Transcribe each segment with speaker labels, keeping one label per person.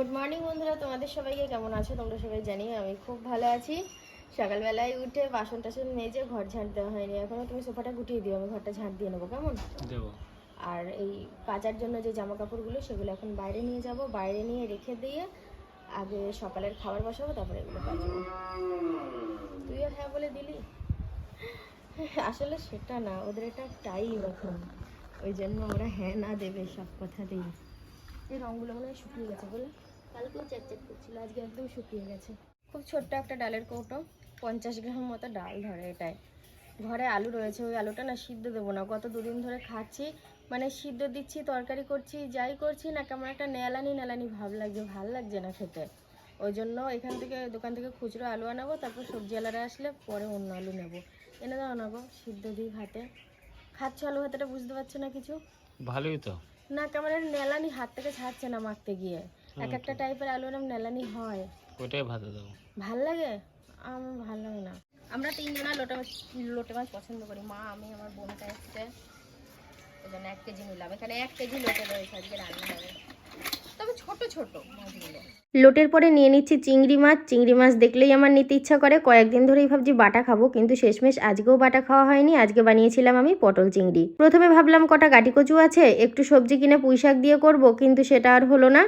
Speaker 1: Good morning বন্ধুরা। তোমাদের সবাইকে কেমন আছো? তোমরা সবাই জানি আমি খুব ভালো আছি। সকালবেলায় উঠে বাসন টাসন মেজে ঘর ঝাঁট দেওয়া হয়নি। এখনও তুমি সোফাটা গুটিয়ে দিও আমি ঘরটা ঝাঁট দিয়ে নেব কেমন?
Speaker 2: দেবো।
Speaker 1: আর এই কাচার জন্য যে জামা কাপড়গুলো সেগুলো এখন বাইরে নিয়ে যাব। বাইরে নিয়ে রেখে দিয়ে আগে সকালের খাবার বসাবো তারপরে এগুলো কাচবো। তুইও হ্যাঁ বলে দিলি? আসলে সেটা না ওদের একটা টাইম এখন। ওই জন্য ওরা হ্যাঁ না দেবে সব কথা দিই এই রঙগুলো মনে হয় শুকিয়ে গেছে বলে। কালকেও চ্যাট করছিল আজকে একদম শুকিয়ে গেছে। খুব ছোট্ট একটা ডালের কৌটো পঞ্চাশ গ্রাম মতো ডাল ধরে এটাই ঘরে আলু রয়েছে ওই আলুটা না সিদ্ধ দেবো না। গত দুদিন ধরে খাচ্ছি মানে সিদ্ধ দিচ্ছি তরকারি করছি যাই করছি না কেমন একটা নেলানি নেলানি ভাব লাগছে ভালো লাগছে না খেতে। ওই জন্য এখান থেকে দোকান থেকে খুচরো আলু আনাবো তারপর সবজি আলারা আসলে পরে অন্য আলু নেব। এনে দাও না গো সিদ্ধ দিই ভাতে। খাচ্ছ আলু ভাতেটা বুঝতে পারছ না কিছু?
Speaker 2: ভালোই তো।
Speaker 1: না কেমন একটা নেলানি হাত থেকে ছাড়ছে না মাখতে গিয়ে। এক একটা টাইপের আলু এরকম নেলানি হয়।
Speaker 2: ওইটাই ভাতে দেবো
Speaker 1: ভালো লাগে? আমার ভালো লাগে না। আমরা তিনজনা লোটে মাছ লোটে মাছ পছন্দ করি। মা আমি আমার বোনটা এসছে। ওই জন্য এক কেজি নিলাম। এখানে এক কেজি লোটে রয়েছে আজকে রান্না হবে তবে ছোট ছোট মাছগুলো। লোটের পরে নিয়ে নিচ্ছি চিংড়ি মাছ। চিংড়ি মাছ দেখলেই আমার নিতে ইচ্ছা করে। কয়েকদিন ধরেই ভাবছি বাটা খাব কিন্তু শেষমেশ আজকেও বাটা খাওয়া হয়নি। আজকে বানিয়েছিলাম আমি পটল চিংড়ি। প্রথমে ভাবলাম কটা গাটি কচু আছে একটু সবজি কিনে পুঁই শাক দিয়ে করব কিন্তু সেটা আর হলো না।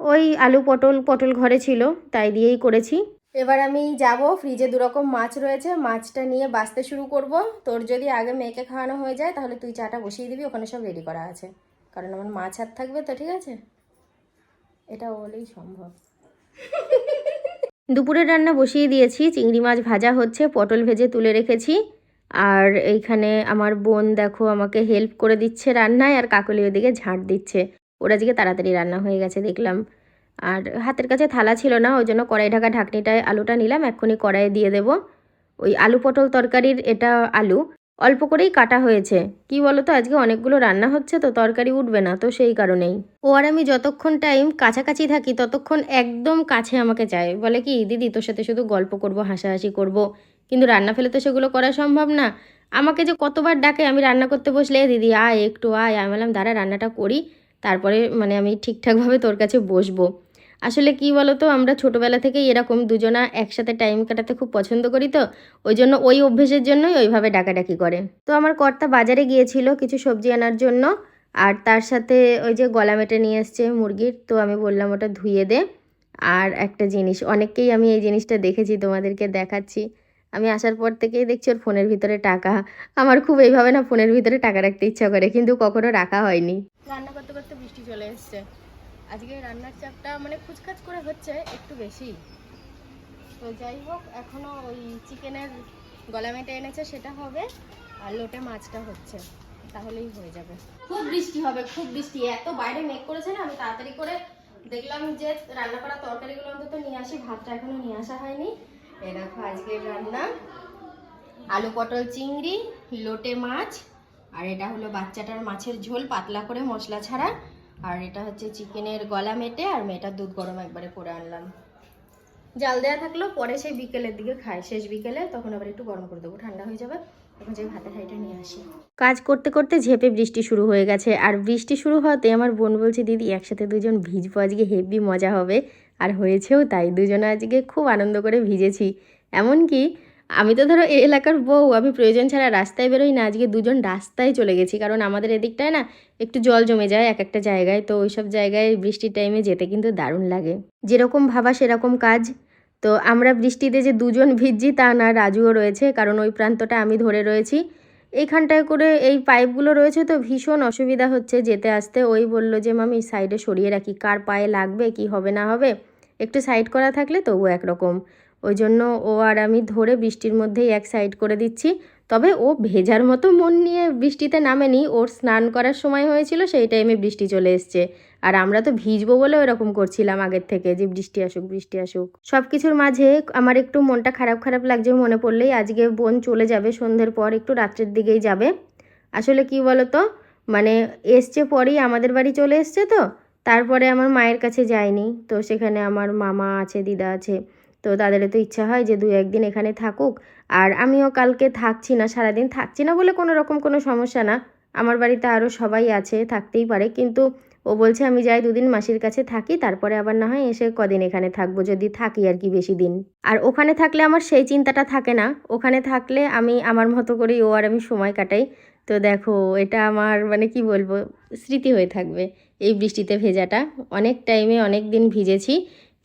Speaker 1: ওই আলু পটল পটল ঘরে ছিল তাই দিয়েই করেছি। এবার আমি যাব ফ্রিজে দুরকম মাছ রয়েছে মাছটা নিয়ে বাঁচতে শুরু করব। তোর যদি আগে মেয়েকে খাওয়ানো হয়ে যায় তাহলে তুই চাটা বসিয়ে দিবি ওখানে সব রেডি করা আছে। কারণ আমার মাছ হাত থাকবে তো ঠিক আছে? এটা বলেই সম্ভব। দুপুরে রান্না বসিয়ে দিয়েছি চিংড়ি মাছ ভাজা হচ্ছে পটল ভেজে তুলে রেখেছি। আর এইখানে আমার বোন দেখো আমাকে হেল্প করে দিচ্ছে রান্নায় আর কাকলি ওদিকে ঝাঁট দিচ্ছে। ওরা আজকে তাড়াতাড়ি রান্না হয়ে গেছে দেখলাম। আর হাতের কাছে থালা ছিল না, ওই জন্য কড়াই ঢাকা ঢাকনিটায় আলুটা নিলাম, এক্ষুনি কড়াইয়ে দিয়ে দেবো। ওই আলু পটল তরকারির এটা আলু, অল্প করেই কাটা হয়েছে। কি বলো তো আজকে অনেকগুলো রান্না হচ্ছে, তো তরকারি উঠবে না, তো সেই কারণেই। ও আর আমি যতক্ষণ টাইম কাছাকাছি থাকি, ততক্ষণ একদম কাছে আমাকে চায়। বলে কি, দিদি, তোর সাথে শুধু গল্প করব, হাসাহাসি করব, কিন্তু রান্না ফেলে তো সেগুলো করা সম্ভব না। আমাকে যে কতবার ডাকে, আমি রান্না করতে বসলে, দিদি, আয়, একটু আয়। আমি বললাম, দাঁড়া, রান্নাটা করি। তারপরে মানে আমি ঠিকঠাকভাবে তোর কাছে বসবো। আসলে কি বলো তো আমরা ছোটোবেলা থেকেই এরকম দুজনা একসাথে টাইম কাটাতে খুব পছন্দ করি তো, ওই জন্য ওই অভ্যেসের জন্যই ওইভাবে ডাকাডাকি করে। তো আমার কর্তা বাজারে গিয়েছিল কিছু সবজি আনার জন্য, আর তার সাথে ওই যে গলা মেটে নিয়ে এসছে মুরগির, তো আমি বললাম ওটা ধুয়ে দে। আর একটা জিনিস, অনেককেই আমি এই জিনিসটা দেখেছি, তোমাদেরকে দেখাচ্ছি। আমি আসার পর থেকেই দেখছি ওর ফোনের ভিতরে টাকা। আমার খুব এইভাবে না ফোনের ভিতরে টাকা রাখতে ইচ্ছা করে, কিন্তু কখনো রাখা হয়নি। রান্না করতে করতে বৃষ্টি চলে এসছে। আজকে রান্নার চাপটা মানে খুচখাচ করে হচ্ছে, একটু বেশি। তো যাই হোক, এখনও ওই চিকেনের গলা মেটে এনেছে, সেটা হবে, আর লোটে মাছটা হচ্ছে। তাহলেই হয়ে যাবে। খুব বৃষ্টি হবে, খুব বৃষ্টি। এত বাইরে মেঘ করেছে না, আমি তাড়াতাড়ি করে দেখলাম যে রান্না করা তরকারিগুলো অন্তত নিয়ে আসি, ভাতটা এখনও নিয়ে আসা হয়নি। এ দেখো আজকের রান্না। আলু পটল চিংড়ি, লোটে মাছ, আর এটা হলো বাচ্চাটার মাছের ঝোল, পাতলা করে মশলা ছাড়া। আর এটা হচ্ছে চিকেনের গলা মেটে, আর মেয়েটার দুধ গরম একবারে করে আনলাম। জাল দেওয়া থাকল, পরে সেই বিকেলের দিকে খায়। শেষ বিকেলে তখন আবার একটু গরম করে দেবো, ঠান্ডা হয়ে যাবে। তখন যে ভাতের নিয়ে আসি। কাজ করতে করতে ঝেপে বৃষ্টি শুরু হয়ে গেছে, আর বৃষ্টি শুরু হওয়াতে আমার বোন বলছে, দিদি, একসাথে দুজন ভিজবো, আজকে হেভি মজা হবে। আর হয়েছেও তাই। দুজনে আজকে খুব আনন্দ করে ভিজেছি। এমনকি আমি তো ধরো এই এলাকার বউ, আমি প্রয়োজন ছাড়া রাস্তায় বেরোই না। আজকে দুজন রাস্তায় চলে গেছি। কারণ আমাদের এদিকটায় না একটু জল জমে যায় এক একটা জায়গায়। তো ওইসব জায়গায় বৃষ্টির টাইমে যেতে কিন্তু দারুণ লাগে। যেরকম ভাবা সেরকম কাজ। তো আমরা বৃষ্টিতে যে দুজন ভিজছি তা না, রাজুও রয়েছে। কারণ ওই প্রান্তটা আমি ধরে রয়েছি। এইখানটায় করে এই পাইপগুলো রয়েছে তো ভীষণ অসুবিধা হচ্ছে যেতে আসতে। ওই বলল যে, মামি সাইডে সরিয়ে রাখি। কার পায়ে লাগবে, কি হবে, না হবে? একটু সাইড করা থাকলে তবু একরকম। ওই জন্য ও আর আমি ধরে বৃষ্টির মধ্যেই এক সাইড করে দিচ্ছি। তবে ও ভেজার মতো মন নিয়ে বৃষ্টিতে নামেনি। ওর স্নান করার সময় হয়েছিল, সেই টাইমে বৃষ্টি চলে এসছে। আর আমরা তো ভিজবো বলে এরকম করছিলাম আগের থেকে যে বৃষ্টি আসুক বৃষ্টি আসুক। সব কিছুর মাঝে আমার একটু মনটা খারাপ খারাপ লাগছে মনে পড়লেই আজকে বোন চলে যাবে সন্ধ্যের পর, একটু রাত্রের দিকেই যাবে। আসলে কি বলতো মানে এসছে পরেই আমাদের বাড়ি চলে এসছে তো, তারপরে আমার মায়ের কাছে যায়নি তো সেখানে আমার মামা আছে, দিদা আছে, তো তাদের তো ইচ্ছা হয় যে দু একদিন এখানে থাকুক। আর আমিও কালকে থাকছি না, সারাদিন থাকছি না বলে কোনো রকম কোনো সমস্যা না। আমার বাড়িতে আরও সবাই আছে, থাকতেই পারে। কিন্তু ও বলছে, আমি যাই দুদিন মাসির কাছে থাকি, তারপরে আবার না হয় এসে কদিন এখানে থাকব, যদি থাকি আর কি বেশি দিন। আর ওখানে থাকলে আমার সেই চিন্তাটা থাকে না। ওখানে থাকলে আমি, আমার মতো করেই ও আর আমি সময় কাটাই। তো দেখো, এটা আমার মানে কি বলব, স্মৃতি হয়ে থাকবে এই বৃষ্টিতে ভেজাটা। অনেক টাইমে অনেক দিন ভিজেছি,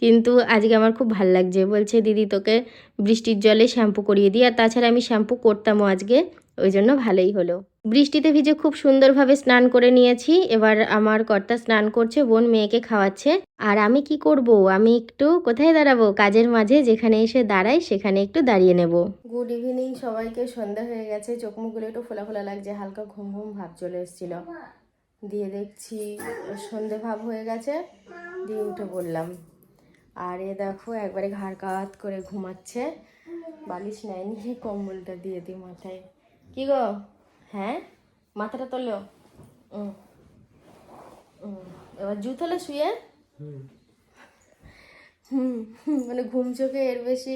Speaker 1: কিন্তু আজকে আমার খুব ভালো লাগছে। বলছে, দিদি, তোকে বৃষ্টির জলে শ্যাম্পু করিয়ে দিই। আর তাছাড়া আমি শ্যাম্পু করতামও আজকে, ওই জন্য ভালোই হলো। বৃষ্টিতে ভিজে খুব সুন্দরভাবে স্নান করে নিয়েছি। এবার আমার কর্তা স্নান করছে, বোন মেয়েকে খাওয়াচ্ছে। আর আমি কি করব? আমি একটু কোথায় দাঁড়াবো? কাজের মাঝে যেখানে এসে দাঁড়াই, সেখানে একটু দাঁড়িয়ে নেব। গুড ইভিনিং সবাইকে। সন্ধ্যা হয়ে গেছে। চোখ মুখগুলো একটু ফোলা ফোলা লাগছে। হালকা ঘুম ঘুম ভাব চলে এসেছিল। দিয়ে দেখছি সন্ধে ভাব হয়ে গেছে। দিয়ে উঠে পড়লাম। আর এ দেখো, একবারে ঘাড় কাত করে ঘুমাচ্ছে। বালিশ নেয়নি, কম্বলটা দিয়ে দিই মাথায়। কি গো? হ্যাঁ? মাথাটা তোলো। এবার জু তোলে শুয়ে। হুম মানে ঘুম চোখে এর বেশি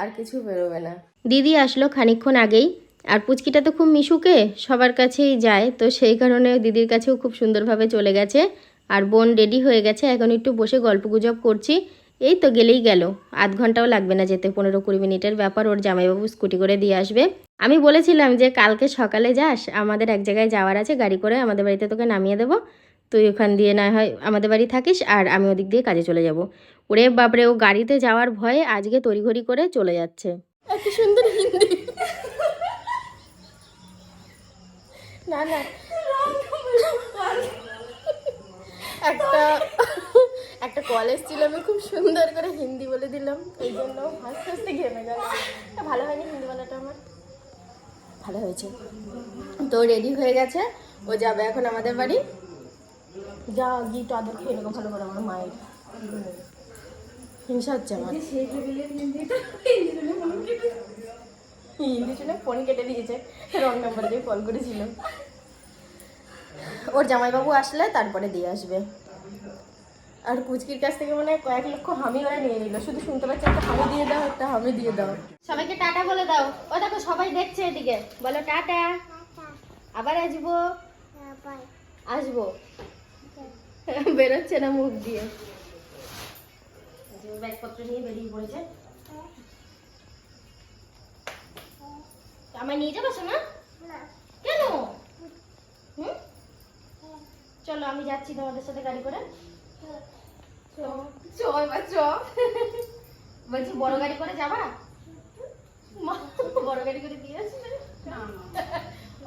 Speaker 1: আর কিছু বেরোবে না। দিদি আসলো খানিকক্ষণ আগেই। আর পুচকিটা তো খুব মিশুকে সবার কাছেই যায়, তো সেই কারণে দিদির কাছেও খুব সুন্দরভাবে চলে গেছে। আর বোন রেডি হয়ে গেছে, এখন একটু বসে গল্প গুজব করছি। এই তো গেলেই গেল। আধ ঘন্টাও লাগবে না যেতে, পনেরো কুড়ি মিনিটের ব্যাপার, ওর জামাইবাবু স্কুটি করে দিয়ে আসবে। আমি বলেছিলাম যে, কালকে সকালে যাস, আমাদের এক জায়গায় যাওয়ার আছে, গাড়ি করে আমাদের বাড়িতে তোকে নামিয়ে দেবো। তুই ওখান দিয়ে না হয় আমাদের বাড়ি থাকিস, আর আমি ওদিক দিয়ে কাজে চলে যাব। ওরে বাপরে, ও গাড়িতে যাওয়ার ভয়ে আজকে তড়িঘড়ি করে চলে যাচ্ছে। না না। একটা একটা কলেজ ছিল, আমি খুব সুন্দর করে হিন্দি বলে দিলাম, এই জন্য হাসতে হাসতে ঘেমে গেল ভালো হয়নি হিন্দি বলাটা আমার? ভালো হয়েছে। তো রেডি হয়ে গেছে, ও যাবে এখন আমাদের বাড়ি। যা, গিয়ে চাদর খেয়ে নেব, ভালো করে আমার মায়ের। হিংসা হচ্ছে আমার। হিন্দি শুনে ফোন কেটে দিয়েছে, রং নাম্বারে দিয়ে কল করেছিল ওর জামাইবাবু আসলে তারপরে দিয়ে আসবে। আর কুচকির কাছ থেকে মানে কয়েক লক্ষ হামি ওরা নিয়ে নিল। শুধু শুনতে পাচ্ছি একটা হামি দিয়ে দাও একটা হামি দিয়ে দাও। সবাইকে টাটা বলে দাও। ও দেখো সবাই দেখছে এদিকে। বলো টাটা। আবার আসব? আসব। বেরোচ্ছে না মুখ দিয়ে। ব্যাগপত্র নিয়ে বেরিয়ে পড়েছে। আমায় নিয়ে যাব না কেন? হুম? চলো আমি যাচ্ছি তোমাদের সাথে গাড়ি করে। চ এবার চ বলছি বড় গাড়ি করে যাবা? বড় গাড়ি করে দিয়ে আসবে।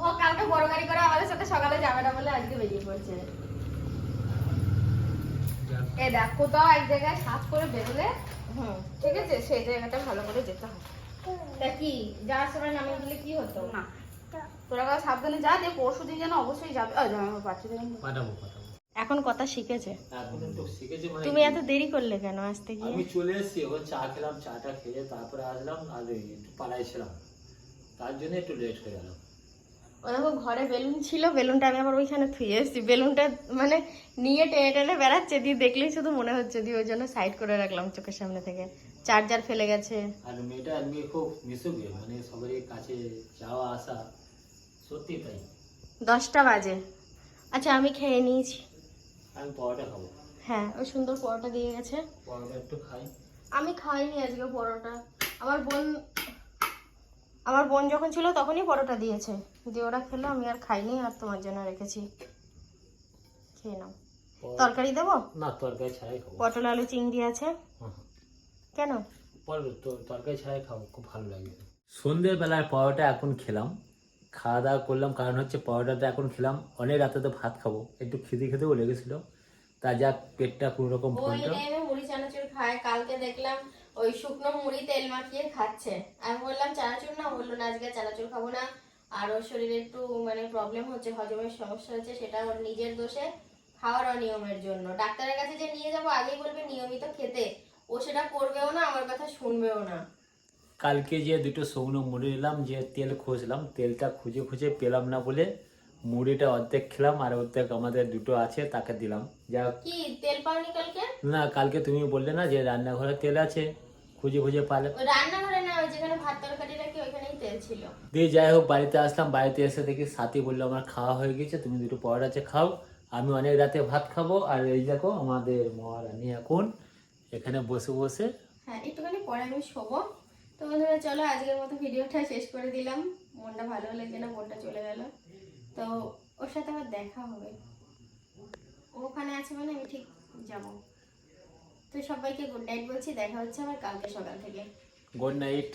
Speaker 1: ও কালকে বড় গাড়ি করে আমাদের সাথে সকালে যাবে না বলে আজকে বেরিয়ে পড়ছে।
Speaker 3: এ দেখ কোথাও এক জায়গায় সাফ করে বেরোলে। ঠিক আছে? সেই জায়গাটা ভালো করে যেতে হবে
Speaker 1: তা কি যাওয়ার সময় নামিয়ে দিলে কি হতো?
Speaker 3: না। তোরা সাবধানে যা দেখ পরশু দিন যেন অবশ্যই যাবে। ও
Speaker 2: পাঠাবো পাঠাবো।
Speaker 1: এখন কথা শিখেছে।
Speaker 2: শিখেছি মানে
Speaker 1: তুমি এত দেরি করলে কেন আসতে গিয়ে?
Speaker 2: আমি চলে এসেছি ওখানে চা খেলাম চাটা খেয়ে তারপরে আসলাম আর একটু পালাইছিলাম। তার জন্য একটু লেট হয়ে গেল।
Speaker 1: ও দেখো ঘরে বেলুন ছিল বেলুনটা আমি আবার ওইখানে থুয়ে এসেছি। বেলুনটা মানে নিয়ে টেনে টেনে বেড়াচ্ছে দিয়ে দেখলেই শুধু মনে হচ্ছে দিয়ে ওই জন্য সাইড করে রাখলাম চোখের সামনে থেকে। চার্জার ফেলে গেছে।
Speaker 2: আর মেয়েটা আজকে খুব মিশুকে মানে সবারই কাছে যাওয়া আসা। সত্যি তাই?
Speaker 1: দশটা বাজে। আচ্ছা আমি খেয়ে নিয়েছি।
Speaker 2: আমি পরোটা খাব।
Speaker 1: হ্যাঁ ওই সুন্দর পরোটা দিয়ে গেছে।
Speaker 2: পরোটা একটু খাই।
Speaker 1: আমি খাইনি আজকে পরোটা। আমার বোন আমার বোন যখন ছিল তখনই পরোটা দিয়েছে। দিয়ে ওরা খেলো আমি আর খাইনি আর তোমার জন্য রেখেছি। খেয়ে নাও। তরকারি দেবো?
Speaker 2: না তরকারি ছাড়াই খাব।
Speaker 1: পটল আলু চিংড়ি আছে। কেন?
Speaker 2: তরকারি ছাড়াই খাব খুব ভালো লাগে। সন্ধ্যের বেলার পরোটা এখন খেলাম। খাওয়া দাওয়া করলাম কারণ হচ্ছে পরোটাটা এখন খেলাম। অনেক রাতে তো ভাত খাব। একটু খেতে খেতেও লেগেছিল। তা যাক পেটটা কোনো রকম
Speaker 1: ওই
Speaker 2: ভরলো
Speaker 1: মুড়ি চানাচুর খায়। কালকে দেখলাম ওই শুকনো মুড়ি তেল মাখিয়ে খাচ্ছে। আমি বললাম চানাচুর না? বলল না আজকে চানাচুর খাব না। আর ওর শরীরে একটু মানে প্রবলেম হচ্ছে হজমের সমস্যা হচ্ছে সেটা ওর নিজের দোষে খাওয়ার অনিয়মের জন্য। ডাক্তারের কাছে যে নিয়ে যাব আগেই বলবে নিয়মিত খেতে। ও সেটা করবেও না আমার কথা শুনবেও না।
Speaker 2: কালকে যে দুটো শুকনো মুড়ি নিলাম যে তেল খুঁজলাম তেলটা খুঁজে খুঁজে পেলাম না বলে মুড়িটা অর্ধেক খেলাম আর অর্ধেক আমাদের দুটো আছে তাকে দিলাম। যা
Speaker 1: কি তেল পাওনি কালকে?
Speaker 2: না কালকে তুমি বললে না যে রান্নাঘরে তেল আছে খুঁজে খুঁজে পালে।
Speaker 1: রান্নাঘরে না যেখানে ভাত তরকারি রাখি ওইখানেই তেল ছিল।
Speaker 2: দিয়ে যাই হোক বাড়িতে আসলাম বাড়িতে এসে দেখি সাথী বলল আমার খাওয়া হয়ে গেছে তুমি দুটো পরোটা আছে খাও। আমি অনেক রাতে ভাত খাব আর এই দেখো আমাদের মহারানী এখন এখানে বসে বসে
Speaker 1: হ্যাঁ একটুখানি পরে আমি শোবো। তো বন্ধুরা, চলো আজকের মতো ভিডিওটা শেষ করে দিলাম। মনটা ভালো লাগছে না মনটা চলে গেল। তো ওর সাথে আবার দেখা হবে। ওখানে আছে মানে আমি ঠিক যাব। তো সবাইকে গুড নাইট বলছি, দেখা হচ্ছে আমার কালকে সকাল থেকে।
Speaker 2: Good night